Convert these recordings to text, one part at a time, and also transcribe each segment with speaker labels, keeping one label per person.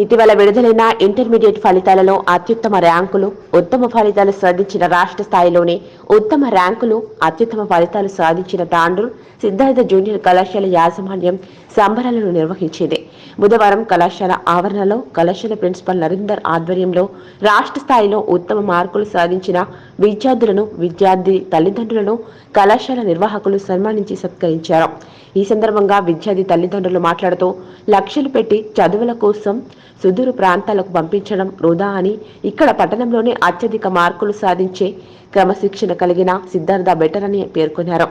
Speaker 1: ఇటీవల విడుదలైన ఇంటర్మీడియట్ ఫలితాలలో అత్యుత్తమ ర్యాంకులు ఉత్తమ ఫలితాలు సాధించిన రాష్ట్ర స్థాయిలోనే ఉత్తమ ర్యాంకులు అత్యుత్తమ ఫలితాలు సాధించిన తాండూరు సిద్ధార్థ జూనియర్ కళాశాల యాజమాన్యం సంబరాలను నిర్వహించింది. బుధవారం కళాశాల ఆవరణలో కళాశాల ప్రిన్సిపల్ నరేందర్ ఆధ్వర్యంలో రాష్ట్ర స్థాయిలో ఉత్తమ మార్కులు సాధించిన విద్యార్థులను విద్యార్థి తల్లిదండ్రులను కళాశాల నిర్వాహకులు సన్మానించి సత్కరించారు. ఈ సందర్భంగా విద్యార్థి తల్లిదండ్రులు మాట్లాడుతూ లక్ష్యాలు పెట్టి చదువుల కోసం సుదూర ప్రాంతాలకు పంపించడం వృధా అని ఇక్కడ పట్టణంలోనే అత్యధిక మార్కులు సాధించే క్రమశిక్షణ కలిగిన సిద్ధార్థ బెటర్ అని పేర్కొన్నారు.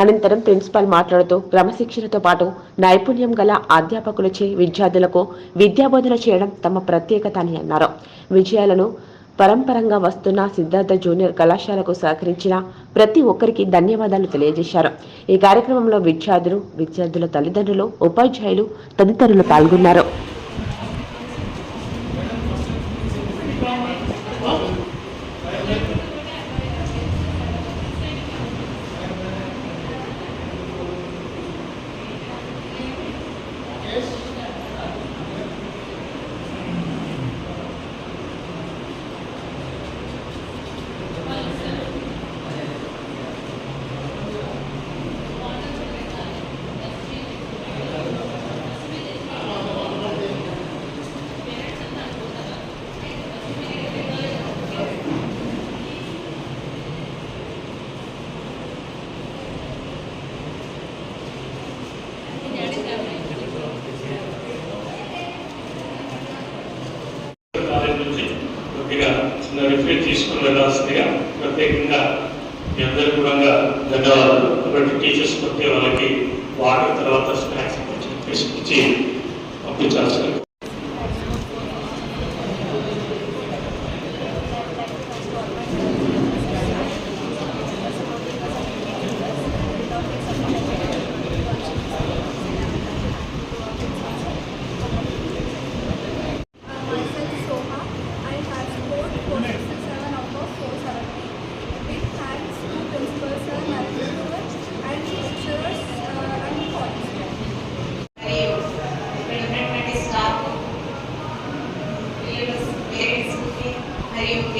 Speaker 1: అనంతరం ప్రిన్సిపాల్ మాట్లాడుతూ క్రమశిక్షణతో పాటు నైపుణ్యం గల అధ్యాపకులచే విద్యార్థులకు విద్యాబోధన చేయడం తమ ప్రత్యేకత అని అన్నారు. విజయాలను పరంపరంగా వస్తున్న సిద్ధార్థ జూనియర్ కళాశాలకు సహకరించిన ప్రతి ఒక్కరికి ధన్యవాదాలు తెలియజేశారు. ఈ కార్యక్రమంలో విద్యార్థులు విద్యార్థుల తల్లిదండ్రులు ఉపాధ్యాయులు తదితరులు పాల్గొన్నారు
Speaker 2: కాలేజ్ నుంచి కొద్దిగా చిన్న రిఫ్యూజ్ తీసుకుని వెళ్ళాల్సిందిగా ప్రత్యేకంగా మీ అందరికీ కూడా ధన్యవాదాలు. కాబట్టి టీచర్స్ కొద్దిగా వాళ్ళకి వాటి తర్వాత స్నాక్స్ తీసుకొచ్చి పంపించాల్సింది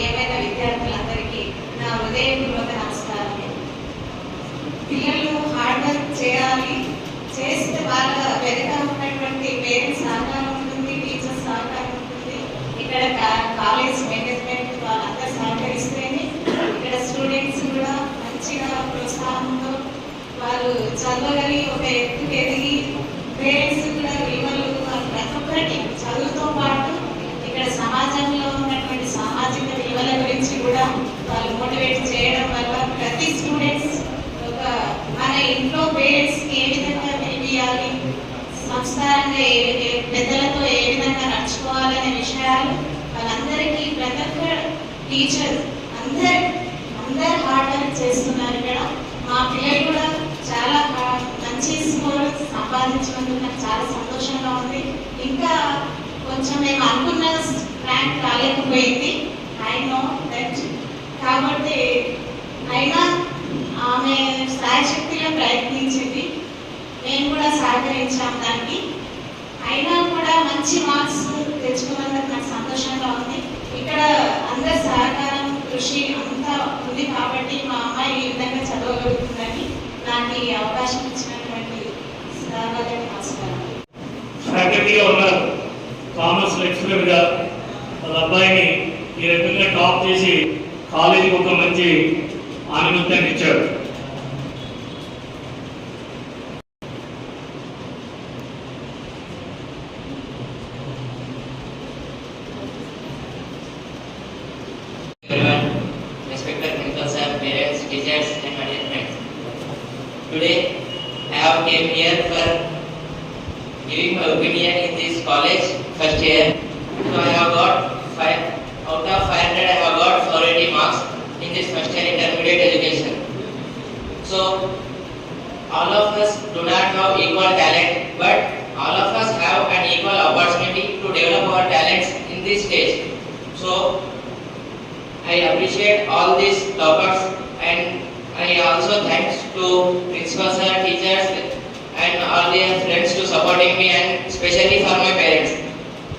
Speaker 3: ఏమైనా విద్యార్థులందరికీ నా హృదయపూర్వక నమస్కారం పిల్లలు హార్డ్ వర్క్ చేయాలి చేస్తే వాళ్ళ వెనుక ఉన్నటువంటి పేరెంట్స్ సహకారం ఉంటుంది టీచర్స్ సహకారం ఉంటుంది ఇక్కడ కా- కాలేజ్ మేనేజ్మెంట్ వాళ్ళందరూ సహకరిస్తేనే ఇక్కడ స్టూడెంట్స్ కూడా మంచిగా ప్రోత్సాహంతో వాళ్ళు చదవగలిగి ఒక ఎత్తుకు ఎదిగి పేరెంట్స్ కూడా విలువలు వాళ్ళు ప్రతి ఒక్కటి చదువుతో పాటు ఇక్కడ సమాజంలో ఉన్నటువంటి సామాజిక విలువల గురించి కూడా వాళ్ళు మోటివేట్ చేయడం వల్ల ప్రతి స్టూడెంట్స్ ఒక మన ఇంట్లో పేరెంట్స్కి ఏ విధంగా వినిపించాలి సంస్కారంగా ఏ పెద్దలతో ఏ విధంగా నడుచుకోవాలనే విషయాలు వాళ్ళందరికీ ప్రతి ఒక్క టీచర్ అందరు అందరు హార్డ్ వర్క్ చేస్తున్నారు ఇక్కడ. మా పిల్లలు కూడా చాలా మంచి స్కోర్ సంపాదించినందుకు నాకు చాలా సంతోషంగా ఉంది. ఇంకా కొంచెం మేము అనుకున్న ర్యాంక్ రాలేకపోయింది. ఐ నో దట్ కాబట్టి అయినా ఆమె సాయశక్తిలో ప్రయత్నం మేము కూడా సహకరించాం దానికి. అయినా కూడా మంచి మార్క్స్ తెచ్చుకున్నందుకు నాకు సంతోషంగా ఉంది. ఇక్కడ అందరి సహకారం కృషి అంతా ఉంది కాబట్టి మా అమ్మాయి ఈ విధంగా చదవగలుగుతుందని నాకు ఈ అవకాశం ఇచ్చినటువంటి సర్వదకి నమస్కారం
Speaker 2: ఫ్యాకల్టీగా ఉన్నారు కామర్స్ లెక్చరర్గా వాళ్ళ అబ్బాయిని ఈ రకంగా టాప్ చేసి కాలేజీకి ఒక మంచి ఆనందాన్ని ఇచ్చాడు
Speaker 4: teachers, and friends. Today, I have came here for giving my opinion in this college first year. So I have got five out of 500. I have got 480 marks in this first year intermediate education. So all of us do not have equal talent, but all of us have an equal opportunity to develop our talents in this stage. So I appreciate all these toppers and I also thanks to principals and teachers and all their friends to supporting me and especially for my parents.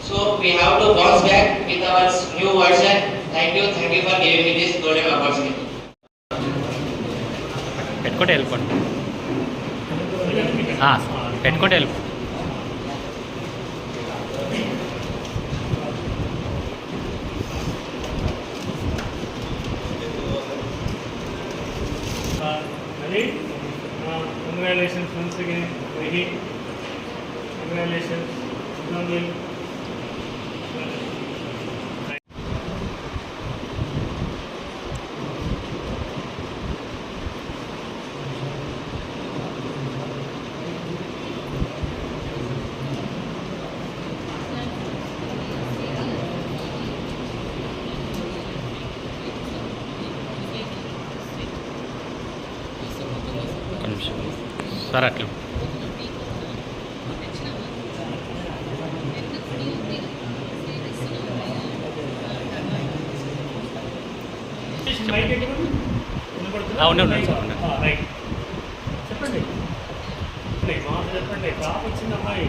Speaker 4: So we have to bounce back with our new version. Thank you, thank you for giving me this golden opportunity.
Speaker 5: పెట్టుకుంటే వెళ్ళిపోండి ఆ, పెట్టుకుంటే వెళ్ళిపో
Speaker 2: congratulations once again, Vahi.
Speaker 5: Congratulations, Nandil. Sir అట్లా ఉండండి, sir, ఉండండి.
Speaker 2: చెప్పండి చెప్పండి టాప్ వచ్చింది అమ్మాయి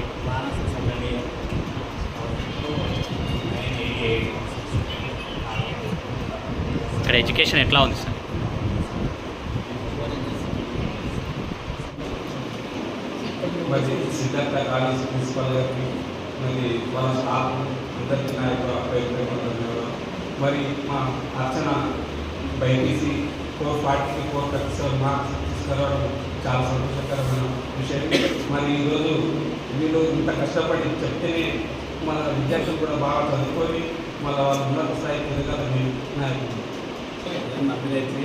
Speaker 5: ఇక్కడ ఎడ్యుకేషన్ ఎట్లా ఉంది సార్
Speaker 6: మరి సిద్ధార్థ కాలేజ్ ప్రిన్సిపల్ గారికి మరి వాళ్ళ స్టాఫ్ అందరికీ నా యొక్క ప్రయత్నం మరి మా Archana BiPC four forty four thirty seven marks తీసుకురావడం చాలా సంతోషకరమైన విషయం. మరి ఈరోజు మీరు ఇంత కష్టపడి చెప్తేనే మన విద్యార్థులు కూడా బాగా చదువుకొని మళ్ళీ వాళ్ళ ఉన్నత స్థాయికి ఎదగాలని నా యొక్క
Speaker 7: Abhinetri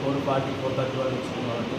Speaker 7: four forty four thirty వరకు వచ్చింది కాబట్టి